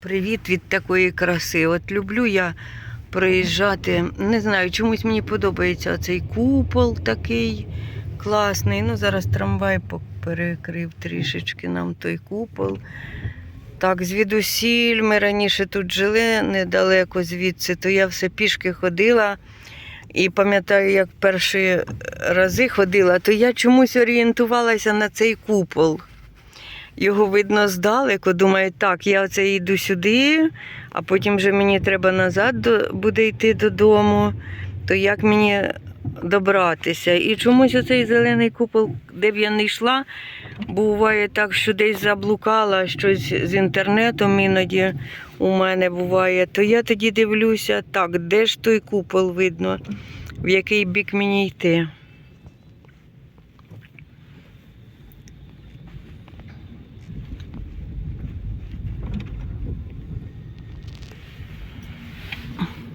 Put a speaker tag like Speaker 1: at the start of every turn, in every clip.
Speaker 1: Привіт від такої краси. От люблю я проїжджати. Не знаю, чомусь мені подобається цей купол такий класний. Ну, зараз трамвай перекрив трішечки нам той купол. Так, звідусіль ми раніше тут жили недалеко звідси, то я все пішки ходила. І пам'ятаю, як перші рази ходила, то я чомусь орієнтувалася на цей купол. Його видно здалеку. Думаю, так, я оце йду сюди, а потім вже мені треба назад до- буде йти додому. То як мені добратися? І чомусь оцей зелений купол, де б я не йшла, буває так, що десь заблукала щось з інтернетом іноді у мене буває. То я тоді дивлюся, так, де ж той купол видно, в який бік мені йти.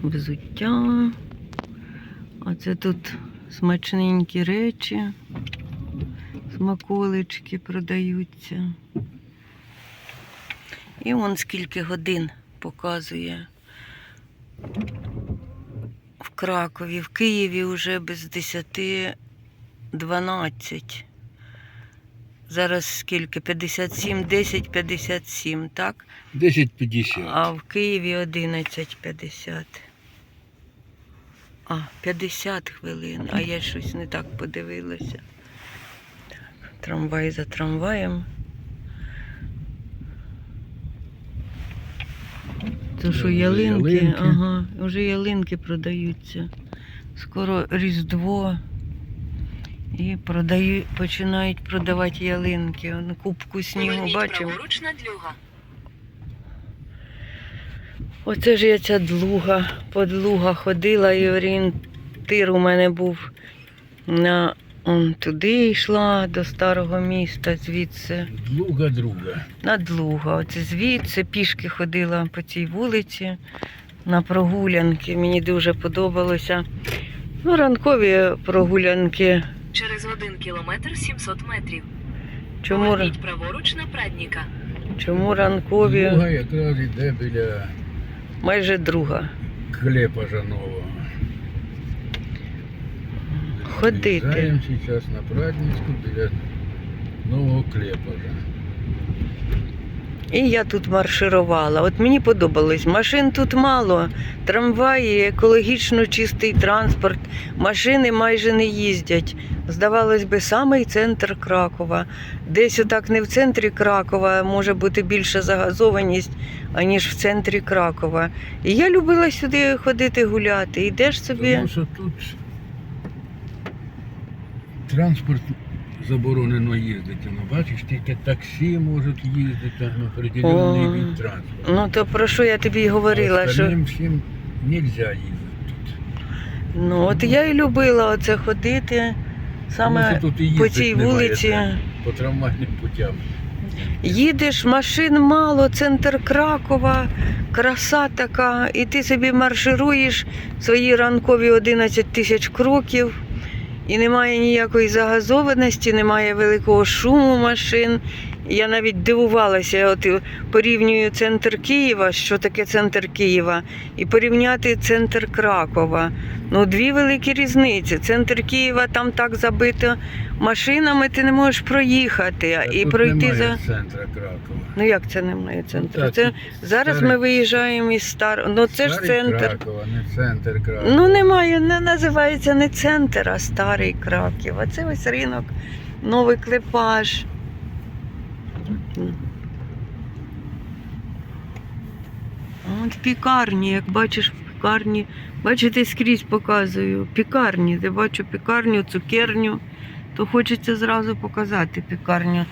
Speaker 1: Взуття. Оце тут смачненькі речі, смаколички продаються. І вон скільки годин показує в Кракові, в Києві вже без 10 12. Зараз скільки? 57, 10, 57, так?
Speaker 2: 10.50.
Speaker 1: А в Києві 11.50. А, 50 хвилин, а я щось не так подивилася. Так, трамвай за трамваєм. То що ялинки,
Speaker 2: ялинки.
Speaker 1: ага, вже ялинки продаються. Скоро Різдво. І продаю, починають продавати ялинки. Кубку снігу бачимо.
Speaker 3: праворуч на длюга.
Speaker 1: Оце ж я ця длуга, подлуга ходила і орієнтир у мене був на он туди йшла до старого міста, звідси
Speaker 2: Друга друга.
Speaker 1: на длуга. Оце звідси пішки ходила по цій вулиці на прогулянки. Мені дуже подобалося. Ну, ранкові прогулянки.
Speaker 3: Через один кілометр 700 метрів.
Speaker 1: Чому, ра-
Speaker 3: праворуч на Прадніка.
Speaker 1: чому ранкові?
Speaker 2: Друга якраз йде біля
Speaker 1: Майже друга.
Speaker 2: клепа Жанова.
Speaker 1: Ходити.
Speaker 2: Заїжджаємо зараз на Прадницьку біля нового клепажа.
Speaker 1: І я тут марширувала. От мені подобалось. Машин тут мало, трамваї, екологічно чистий транспорт, машини майже не їздять. Здавалось би, самий центр Кракова. Десь отак не в центрі Кракова може бути більша загазованість, аніж в центрі Кракова. І я любила сюди ходити гуляти. Йдеш собі.
Speaker 2: Тому що тут транспорт заборонено їздити. Ну, бачиш, тільки таксі можуть їздити на определенний
Speaker 1: О.
Speaker 2: від транспорту.
Speaker 1: Ну то про що я тобі й говорила? що...
Speaker 2: остальним всім нельзя їздити тут.
Speaker 1: Ну, от я і любила оце ходити. Саме
Speaker 2: що тут і
Speaker 1: по
Speaker 2: їздити
Speaker 1: цій
Speaker 2: немає
Speaker 1: вулиці.
Speaker 2: де, По трамвайним путям.
Speaker 1: Їдеш, машин мало, центр Кракова, краса така, і ти собі маршируєш свої ранкові 11 тисяч кроків, і немає ніякої загазованості, немає великого шуму машин. Я навіть дивувалася, я от порівнюю центр Києва, що таке центр Києва, і порівняти центр Кракова. Ну, дві великі різниці. Центр Києва там так забито машинами, ти не можеш проїхати
Speaker 2: А
Speaker 1: і
Speaker 2: тут
Speaker 1: пройти
Speaker 2: немає
Speaker 1: за.
Speaker 2: центра Кракова.
Speaker 1: Ну як це немає центру?
Speaker 2: Так,
Speaker 1: це зараз
Speaker 2: старий-
Speaker 1: ми виїжджаємо із стар. Ну це ж центр.
Speaker 2: Кракова, не центр Кракова.
Speaker 1: Ну немає, не називається не центр, а старий Краків. А це ось ринок, новий клепаж. От пікарні, як бачиш, в пікарні. Бачите, скрізь показую. Пікарні, де бачу пікарню, цукерню, то хочеться зразу показати пікарню,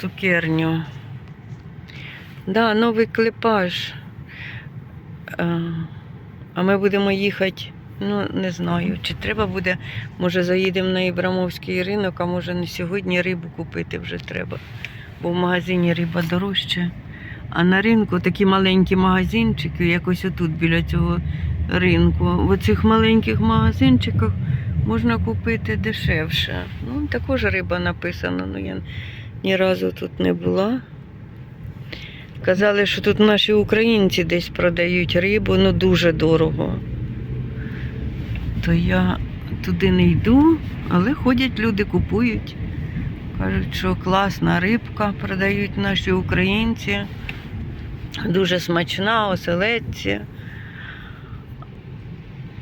Speaker 1: цукерню. Да, новий клепаж. А, а ми будемо їхати, ну не знаю, чи треба буде, може заїдемо на Ібрамовський ринок, а може не сьогодні рибу купити вже треба. Бо в магазині риба дорожча. А на ринку такі маленькі магазинчики, якось отут біля цього ринку. В оцих маленьких магазинчиках можна купити дешевше. Ну, також риба написана, але я ні разу тут не була. Казали, що тут наші українці десь продають рибу, ну дуже дорого. То я туди не йду, але ходять люди, купують. Кажуть, що класна рибка продають наші українці. Дуже смачна, оселедці.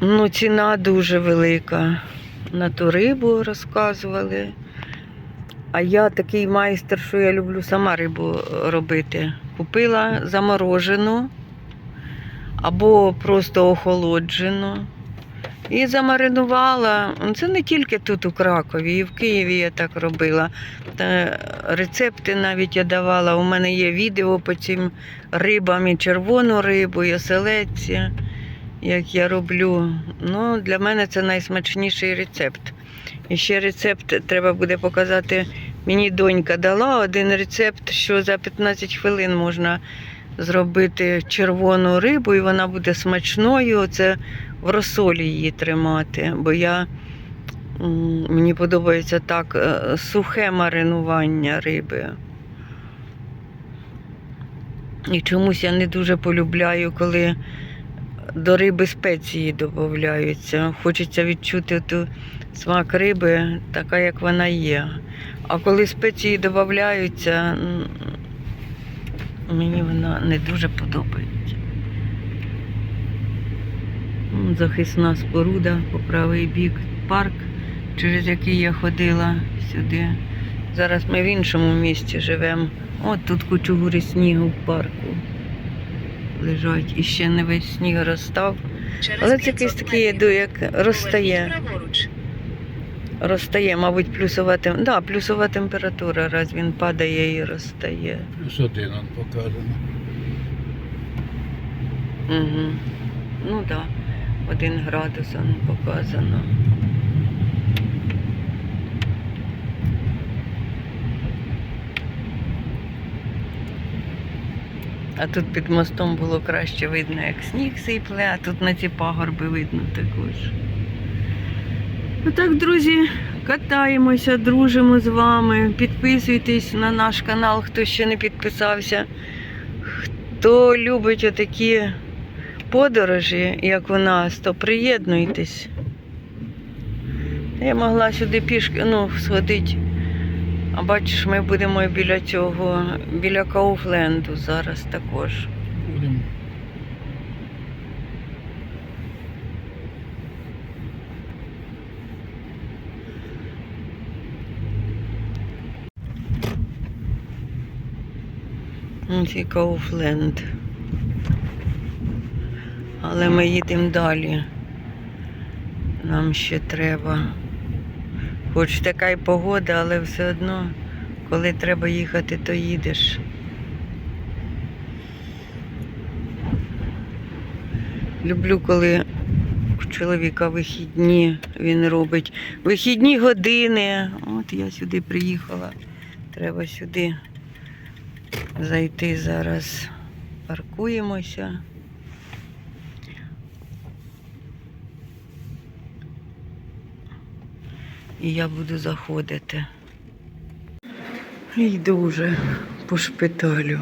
Speaker 1: Ну, ціна дуже велика. На ту рибу розказували. А я такий майстер, що я люблю сама рибу робити. Купила заморожену або просто охолоджену. І замаринувала. Це не тільки тут у Кракові, і в Києві я так робила. Та рецепти навіть я давала. У мене є відео по цим рибам і червону рибу, і оселедці, як я роблю. Ну, для мене це найсмачніший рецепт. І ще рецепт треба буде показати. Мені донька дала один рецепт, що за 15 хвилин можна зробити червону рибу, і вона буде смачною. Це в розсолі її тримати. Бо я, мені подобається так е, сухе маринування риби. І чомусь я не дуже полюбляю, коли до риби спеції додаються. Хочеться відчути ту смак риби, така, як вона є. А коли спеції додаються, мені вона не дуже подобається. Захисна споруда по правий бік, парк, через який я ходила сюди. Зараз ми в іншому місті живемо. От тут кучугури снігу в парку лежать. І ще не весь сніг розстав.
Speaker 3: Через
Speaker 1: Але це якийсь такий, йду, як
Speaker 3: праворуч.
Speaker 1: Розтає, мабуть, плюсова тем... да, плюсова температура, раз він падає і розтає.
Speaker 2: Плюс один он показано.
Speaker 1: Угу. Ну так, да. Один градус он показано. А тут під мостом було краще видно, як сніг сипле, а тут на ці пагорби видно також. Ну так, друзі, катаємося, дружимо з вами. Підписуйтесь на наш канал, хто ще не підписався. Хто любить отакі подорожі, як у нас, то приєднуйтесь. Я могла сюди пішки ну, сходити. А бачиш, ми будемо біля цього, біля Кауфленду зараз також.
Speaker 2: Будемо.
Speaker 1: Ось і Кауфленд. Але ми їдемо далі. Нам ще треба. Хоч така й погода, але все одно, коли треба їхати, то їдеш. Люблю, коли у чоловіка вихідні він робить вихідні години. От я сюди приїхала. Треба сюди зайти зараз. Паркуємося. І я буду заходити. Йду вже по шпиталю.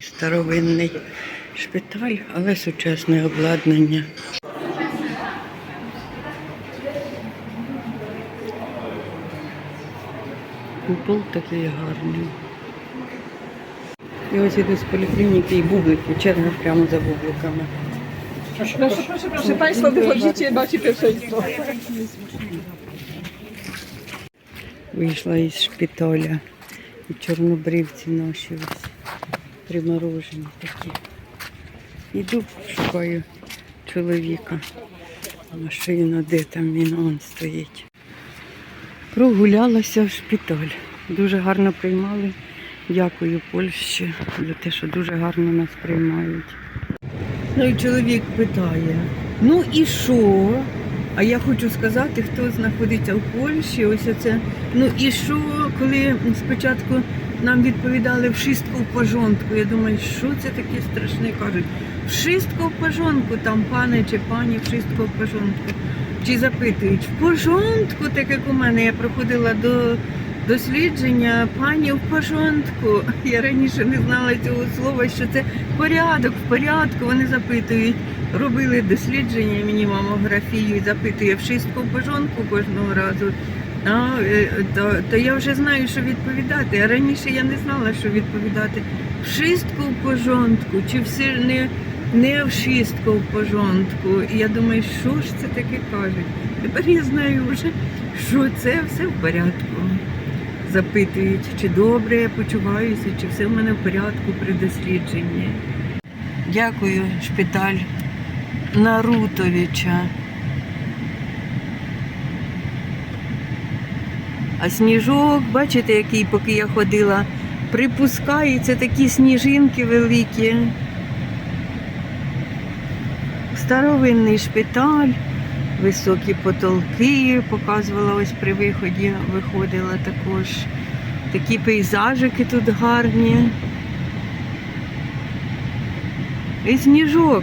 Speaker 1: Старовинний шпиталь, але сучасне обладнання. Купол такий гарний. І ось іду з поліклініки і бублики, черга прямо за бубликами.
Speaker 4: Proszę, proszę, proszę Państwa, wychodzicie, macie pierwszeństwo.
Speaker 1: Вийшла із шпиталя. І чорнобривці наші ось приморожені такі. Іду, шукаю чоловіка. Машина, де там він он стоїть. Прогулялася в шпиталь. Дуже гарно приймали. Дякую Польщі за те, що дуже гарно нас приймають. Ну і чоловік питає: ну і що? А я хочу сказати, хто знаходиться в Польщі, ось це. Ну і що, коли спочатку нам відповідали в шістку в пожонтку, я думаю, що це таке страшне кажуть. Wszystko в пожонку, там пане чи пані, wszystко в пожонку. Чи запитують, в пожонку, так як у мене, я проходила до дослідження пані в пожонку. Я раніше не знала цього слова, що це порядок, в порядку. Вони запитують. Робили дослідження, мені мамографію, запитує, wszystko в пожонку кожного разу. А, е, то, то я вже знаю, що відповідати. А раніше я не знала, що відповідати. Wszystko в пожонку, чи все не, не в пожонку. І я думаю, що ж це таке кажуть? Тепер я знаю вже, що це все в порядку. Запитують, чи добре я почуваюся, чи все в мене в порядку при дослідженні. Дякую, шпиталь Нарутовича. А сніжок, бачите, який, поки я ходила, припускається такі сніжинки великі. Старовинний шпиталь, високі потолки, показувала ось при виході, виходила також. Такі пейзажики тут гарні. І сніжок.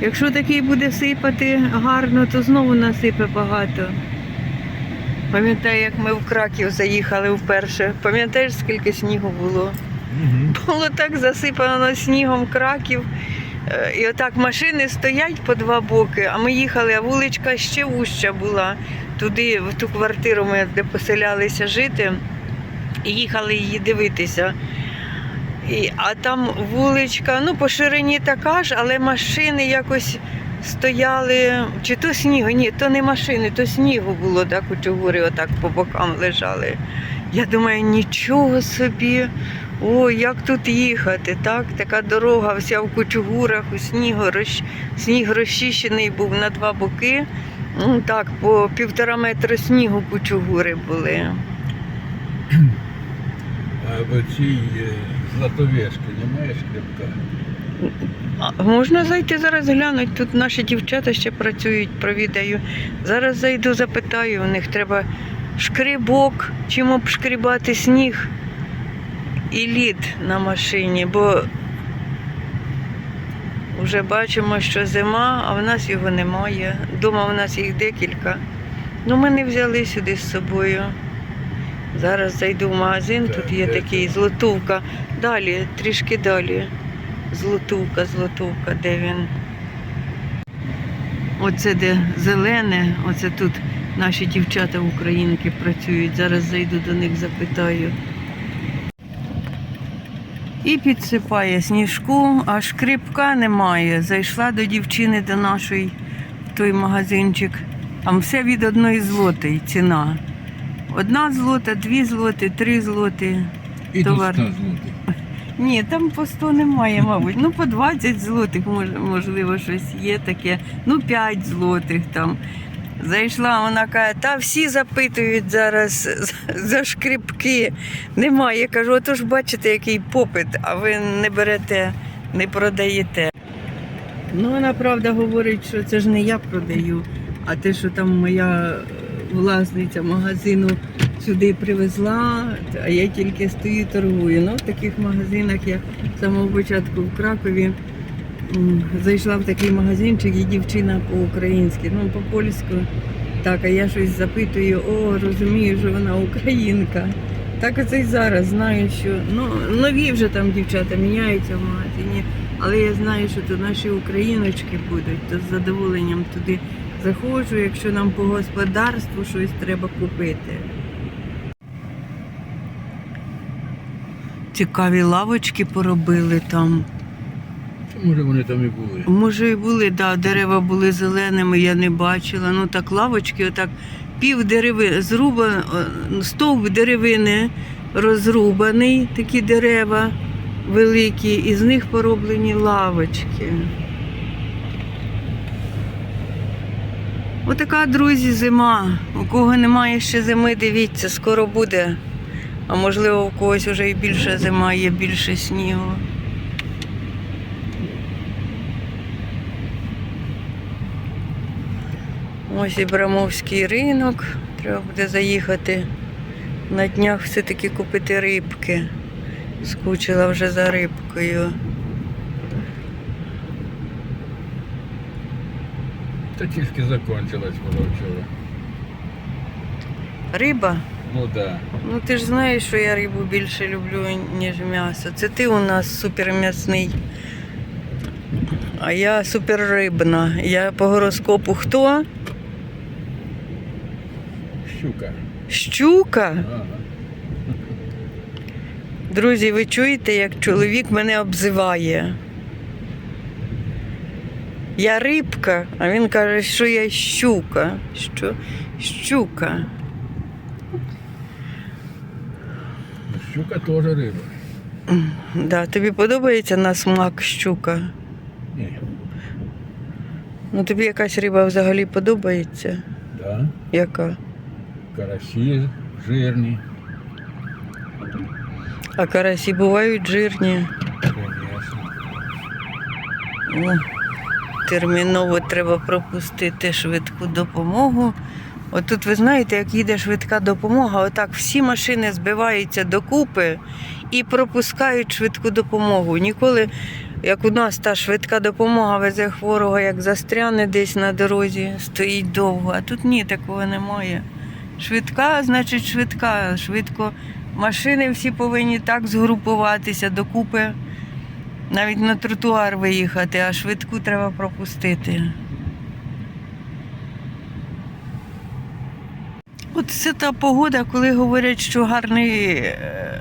Speaker 1: Якщо такий буде сипати гарно, то знову насипе багато. Пам'ятаю, як ми в Краків заїхали вперше. Пам'ятаєш, скільки снігу було?
Speaker 2: Угу.
Speaker 1: Було так засипано снігом Краків. Е, І отак машини стоять по два боки, а ми їхали, а вуличка ще вуща була. Туди, в ту квартиру ми де поселялися жити, і їхали її дивитися. І, а там вуличка, ну, по ширині така ж, але машини якось стояли, чи то снігу, ні, то не машини, то снігу було, так, у чугури отак по бокам лежали. Я думаю, нічого собі. Ой, як тут їхати, так? Така дорога вся в кучугурах, у снігу, розч- сніг розчищений був на два боки. Ну, так, по півтора метра снігу кучугури були.
Speaker 2: А в цій е, немає шкребка?
Speaker 1: А можна зайти зараз глянути? Тут наші дівчата ще працюють, провідаю. Зараз зайду, запитаю, у них треба шкрибок, чим обшкрібати сніг і лід на машині, бо вже бачимо, що зима, а в нас його немає. Дома в нас їх декілька. Ну, ми не взяли сюди з собою. Зараз зайду в магазин, тут є такий злотувка. Далі, трішки далі. Злотувка, злотувка, де він? Оце де зелене, оце тут наші дівчата українки працюють. Зараз зайду до них, запитаю. І підсипає сніжку, а шкрипка немає. Зайшла до дівчини до нашої в той магазинчик. Там все від одної злотої ціна. Одна злота, дві злоти, три злоти.
Speaker 2: І
Speaker 1: Товар.
Speaker 2: до 100 злотих.
Speaker 1: Ні, там по 100 немає, мабуть. Ну, по 20 злотих, мож- можливо, щось є таке. Ну, 5 злотих там. Зайшла, вона каже, та всі запитують зараз за- шкрипки. Немає. Я кажу, отож бачите, який попит, а ви не берете, не продаєте. Ну, вона правда говорить, що це ж не я продаю, а те, що там моя е, власниця магазину сюди привезла, а я тільки стою торгую. Ну, в таких магазинах я з самого початку в Кракові зайшла в такий магазинчик і дівчина по-українськи, ну по-польську. Так, а я щось запитую, о, розумію, що вона українка. Так оце й зараз знаю, що ну, нові вже там дівчата міняються в магазині, але я знаю, що тут наші україночки будуть, то з задоволенням туди заходжу, якщо нам по господарству щось треба купити. Цікаві лавочки поробили там.
Speaker 2: Може вони там і були?
Speaker 1: Може, і були, да, дерева були зеленими, я не бачила. Ну так лавочки, отак пів дереви зруба, стовп деревини розрубаний, такі дерева великі, і з них пороблені лавочки. Отака, друзі, зима. У кого немає ще зими, дивіться, скоро буде. А можливо, у когось вже і більше зима, є більше снігу. Ось і Брамовський ринок. Треба буде заїхати на днях все-таки купити рибки. Скучила вже за рибкою.
Speaker 2: Та тільки закончилась позавчора.
Speaker 1: Риба?
Speaker 2: Ну да.
Speaker 1: Ну ти ж знаєш, що я рибу більше люблю, ніж м'ясо. Це ти у нас суперм'ясний. А я суперрибна. Я по гороскопу хто?
Speaker 2: Щука.
Speaker 1: Щука.
Speaker 2: Ага.
Speaker 1: Друзі, ви чуєте, як чоловік мене обзиває? Я рибка, а він каже, що я щука. Що? Щука.
Speaker 2: Ну, Щука теж риба.
Speaker 1: Да, тобі подобається на смак щука?
Speaker 2: Ні.
Speaker 1: Ну тобі якась риба взагалі подобається?
Speaker 2: Да.
Speaker 1: Яка?
Speaker 2: Карасі жирні.
Speaker 1: А карасі бувають жирні. О, терміново треба пропустити швидку допомогу. Отут ви знаєте, як їде швидка допомога, отак всі машини збиваються докупи і пропускають швидку допомогу. Ніколи, як у нас та швидка допомога везе хворого, як застряне десь на дорозі, стоїть довго. А тут ні, такого немає. Швидка, значить, швидка. Швидко машини всі повинні так згрупуватися докупи навіть на тротуар виїхати, а швидку треба пропустити. От це та погода, коли говорять, що гарний е,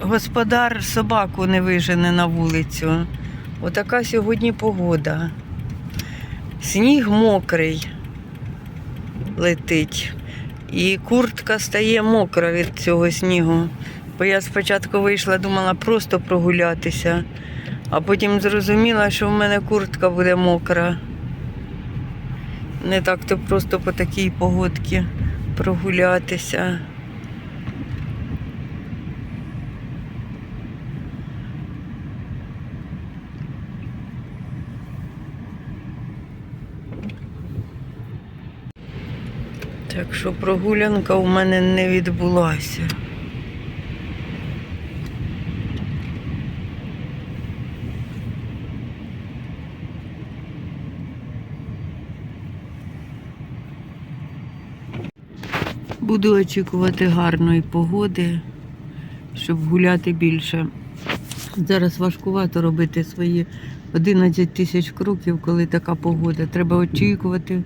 Speaker 1: господар собаку не вижене на вулицю. Отака сьогодні погода. Сніг мокрий летить. І куртка стає мокра від цього снігу. Бо я спочатку вийшла, думала просто прогулятися, а потім зрозуміла, що в мене куртка буде мокра. Не так то просто по такій погодці прогулятися. Так що прогулянка у мене не відбулася. Буду очікувати гарної погоди, щоб гуляти більше. Зараз важкувато робити свої 11 тисяч кроків, коли така погода. Треба очікувати,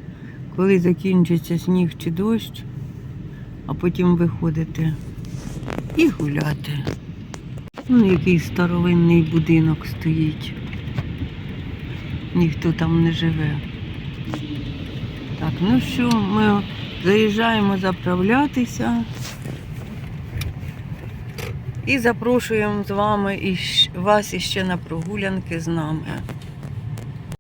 Speaker 1: коли закінчиться сніг чи дощ, а потім виходити і гуляти. Ну, який старовинний будинок стоїть. Ніхто там не живе. Так, ну що, ми заїжджаємо заправлятися. І запрошуємо з вами і вас іще на прогулянки з нами.